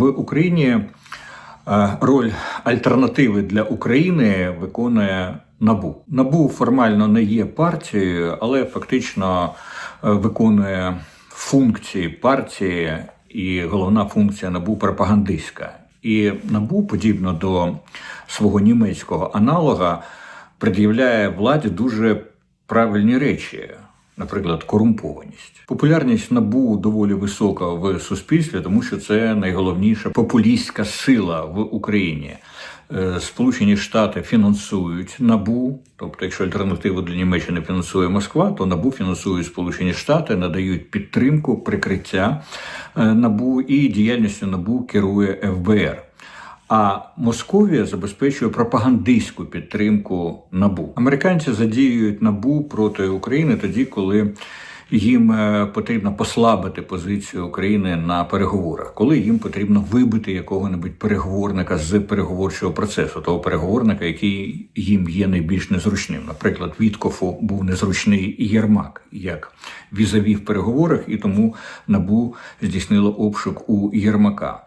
В Україні е, роль альтернативи для України виконує НАБУ. НАБУ формально не є партією, але фактично е, виконує функції партії, і головна функція НАБУ пропагандистська. І НАБУ, подібно до свого німецького аналога, пред'являє владі дуже правильні речі. Наприклад, корумпованість. Популярність набу доволі висока в суспільстві, тому що це найголовніша популістська сила в Україні. Е, Сполучені Штати фінансують набу, тобто, якщо альтернативу для Німеччини фінансує Москва, то набу фінансують Сполучені Штати, надають підтримку, прикриття е, набу і діяльністю набу керує ФБР. А Московія забезпечує пропагандистську підтримку набу. Американці задіюють набу проти України тоді, коли їм е, потрібно послабити позицію України на переговорах, коли їм потрібно вибити якого-небудь переговорника з переговорчого процесу, того переговорника, який їм є найбільш незручним. Наприклад, Віткофу був незручний Єрмак як візаві в переговорах, і тому набу здійснило обшук у Єрмака.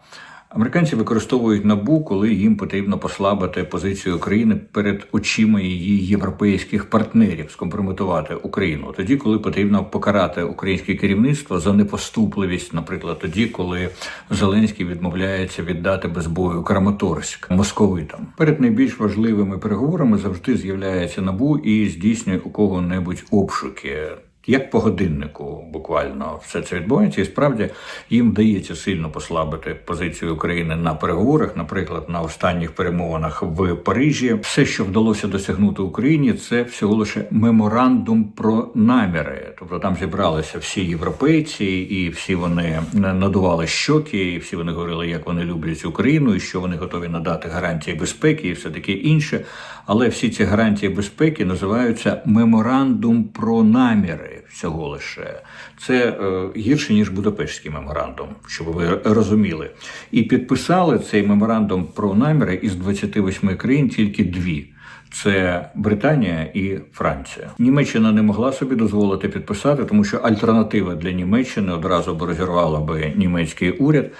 Американці використовують набу, коли їм потрібно послабити позицію України перед очима її європейських партнерів, скомпрометувати Україну. Тоді, коли потрібно покарати українське керівництво за непоступливість, наприклад, тоді, коли Зеленський відмовляється віддати без бою Краматорськ московитам. Перед найбільш важливими переговорами завжди з'являється набу і здійснює у кого-небудь обшуки. Як по годиннику, буквально все це відбувається, і справді їм вдається сильно послабити позицію України на переговорах, наприклад, на останніх перемовинах в Парижі. Все, що вдалося досягнути Україні, це всього лише меморандум про наміри. Тобто там зібралися всі європейці, і всі вони надували щоки, і всі вони говорили, як вони люблять Україну, і що вони готові надати гарантії безпеки, і все таке інше. Але всі ці гарантії безпеки називаються меморандум про наміри всього лише. Це е, гірше ніж Будапештський меморандум, щоб ви розуміли. І підписали цей меморандум про наміри із 28 країн тільки дві. Це Британія і Франція. Німеччина не могла собі дозволити підписати, тому що альтернатива для Німеччини одразу б розірвала би німецький уряд.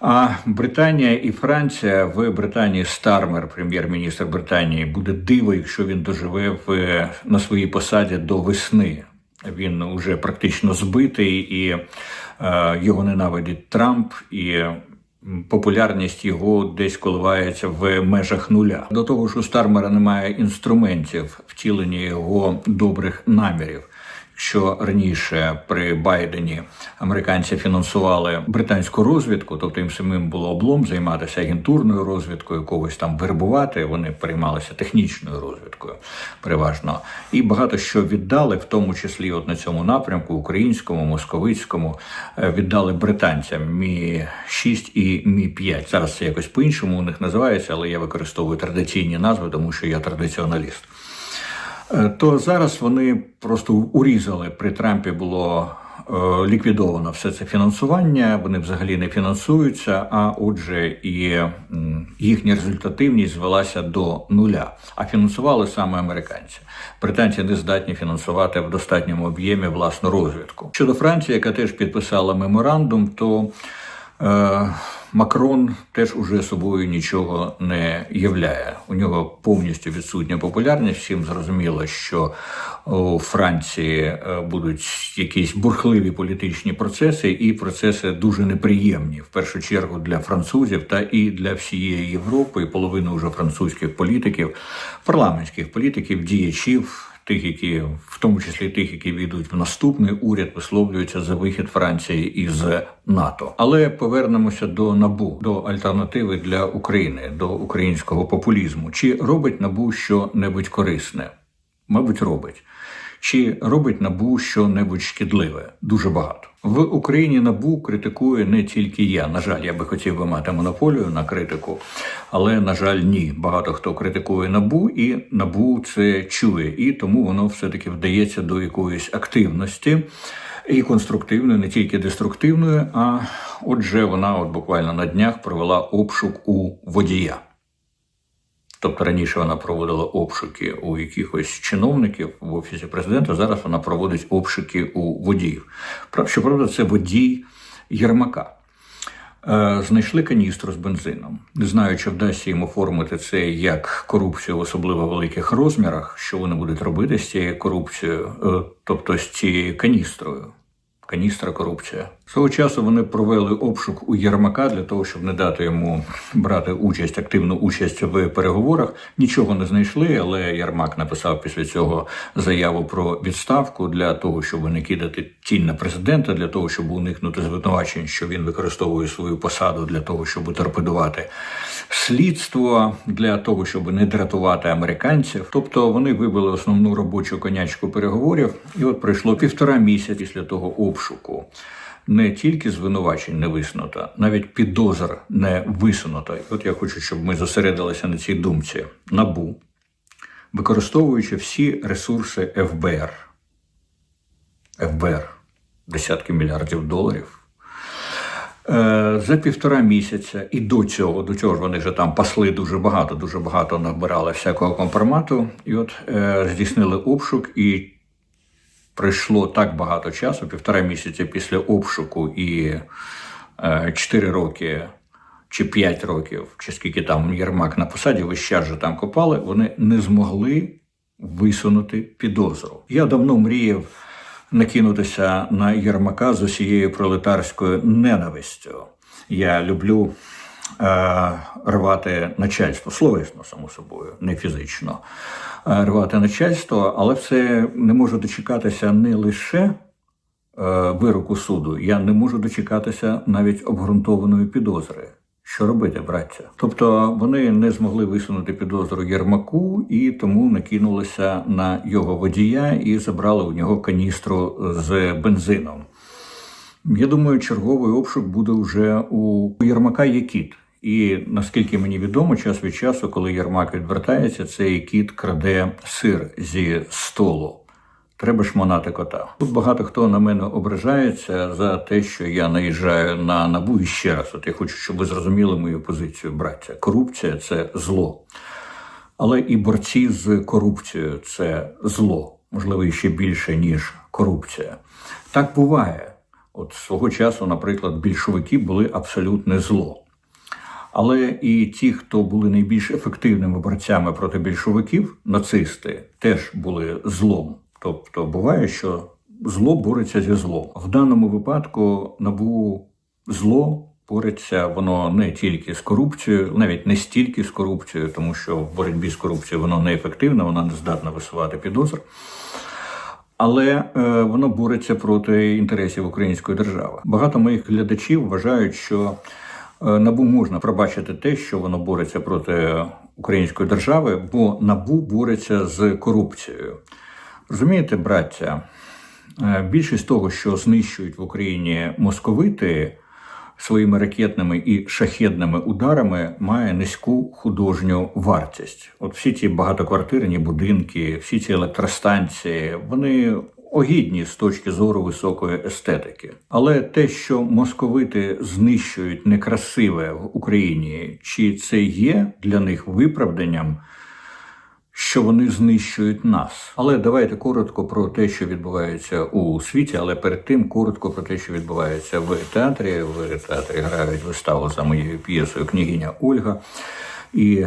А Британія і Франція в Британії Стармер, прем'єр-міністр Британії, буде диво, якщо він доживе в на своїй посаді до весни. Він уже практично збитий, і е, його ненавидить Трамп, і популярність його десь коливається в межах нуля. До того ж, у Стармера немає інструментів втілення його добрих намірів. Що раніше при Байдені американці фінансували британську розвідку, тобто їм самим було облом займатися агентурною розвідкою, когось там вербувати. Вони переймалися технічною розвідкою, переважно, і багато що віддали, в тому числі от на цьому напрямку, українському, московицькому, віддали британцям мі 6 і мі 5 Зараз це якось по іншому у них називається, але я використовую традиційні назви, тому що я традиціоналіст. То зараз вони просто урізали при Трампі було е, ліквідовано все це фінансування. Вони взагалі не фінансуються. А отже, і їхня результативність звелася до нуля. А фінансували саме американці. Британці не здатні фінансувати в достатньому об'ємі власну розвідку. Щодо Франції, яка теж підписала меморандум, то е, Макрон теж уже собою нічого не являє. У нього повністю відсутня популярність. Всім зрозуміло, що у Франції е, будуть якісь бурхливі політичні процеси, і процеси дуже неприємні в першу чергу для французів та і для всієї Європи, і половини вже французьких політиків, парламентських політиків, діячів тих, які в тому числі тих, які війдуть в наступний уряд, висловлюються за вихід Франції із НАТО. Але повернемося до набу до альтернативи для України, до українського популізму. Чи робить набу що небудь корисне? Мабуть, робить. Чи робить набу що-небудь шкідливе? Дуже багато в Україні. Набу критикує не тільки я. На жаль, я би хотів би мати монополію на критику, але на жаль, ні. Багато хто критикує набу, і набу це чує, і тому воно все таки вдається до якоїсь активності. І конструктивної, не тільки деструктивної, а отже, вона от буквально на днях провела обшук у водія. Тобто раніше вона проводила обшуки у якихось чиновників в офісі президента. Зараз вона проводить обшуки у водіїв. Щоправда, це водій Єрмака. Е, Знайшли каністру з бензином. Не знаю, чи вдасться їм оформити це як корупцію в особливо великих розмірах, що вони будуть робити з цією корупцією, е, тобто з цією каністрою. Каністра корупція. Свого часу вони провели обшук у Єрмака для того, щоб не дати йому брати участь, активну участь в переговорах. Нічого не знайшли, але Єрмак написав після цього заяву про відставку для того, щоб не кидати тінь на президента, для того, щоб уникнути звинувачень, що він використовує свою посаду для того, щоб торпедувати слідство, для того, щоб не дратувати американців. Тобто вони вибили основну робочу конячку переговорів, і от пройшло півтора місяця після того обшуку. Не тільки звинувачень не висунуто, навіть підозр не висунуто. І от я хочу, щоб ми зосередилися на цій думці. Набу, використовуючи всі ресурси ФБР, ФБР десятки мільярдів доларів. Е, За півтора місяця і до цього, до цього ж вони вже там пасли дуже багато, дуже багато набирали всякого компромату. І от е, здійснили обшук, і пройшло так багато часу, півтора місяця після обшуку і е, чотири роки чи п'ять років, чи скільки там Єрмак на посаді, весь час же там копали, вони не змогли висунути підозру. Я давно мріяв накинутися на Єрмака з усією пролетарською ненавистю. Я люблю рвати начальство, словесно, само собою, не фізично е, рвати начальство, але все не можу дочекатися не лише е, вироку суду, я не можу дочекатися навіть обґрунтованої підозри. Що робити, браття? Тобто вони не змогли висунути підозру Єрмаку і тому накинулися на його водія і забрали у нього каністру з бензином. Я думаю, черговий обшук буде вже у Єрмака є кіт. І наскільки мені відомо, час від часу, коли Єрмак відвертається, цей кіт краде сир зі столу. Треба шмонати кота. Тут багато хто на мене ображається за те, що я наїжджаю на набу і ще раз. От я хочу, щоб ви зрозуміли мою позицію, браття. Корупція це зло. Але і борці з корупцією це зло, можливо, ще більше, ніж корупція. Так буває. От свого часу, наприклад, більшовики були абсолютне зло. Але і ті, хто були найбільш ефективними борцями проти більшовиків, нацисти, теж були злом. Тобто буває, що зло бореться зі злом. В даному випадку набу зло бореться воно не тільки з корупцією, навіть не стільки з корупцією, тому що в боротьбі з корупцією воно неефективне, воно не здатна висувати підозр. Але е, воно бореться проти інтересів української держави. Багато моїх глядачів вважають, що е, набу можна пробачити те, що воно бореться проти української держави, бо набу бореться з корупцією. Розумієте, браття, е, більшість того, що знищують в Україні московити своїми ракетними і шахедними ударами, має низьку художню вартість. От всі ці багатоквартирні будинки, всі ці електростанції, вони огідні з точки зору високої естетики. Але те, що московити знищують некрасиве в Україні, чи це є для них виправданням? Що вони знищують нас. Але давайте коротко про те, що відбувається у світі, але перед тим коротко про те, що відбувається в театрі. В театрі грають виставу за моєю п'єсою Княгиня Ольга. І,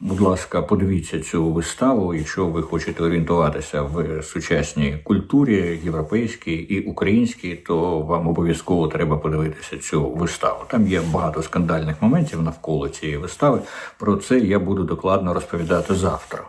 будь ласка, подивіться цю виставу, якщо ви хочете орієнтуватися в сучасній культурі, європейській і українській, то вам обов'язково треба подивитися цю виставу. Там є багато скандальних моментів навколо цієї вистави. Про це я буду докладно розповідати завтра.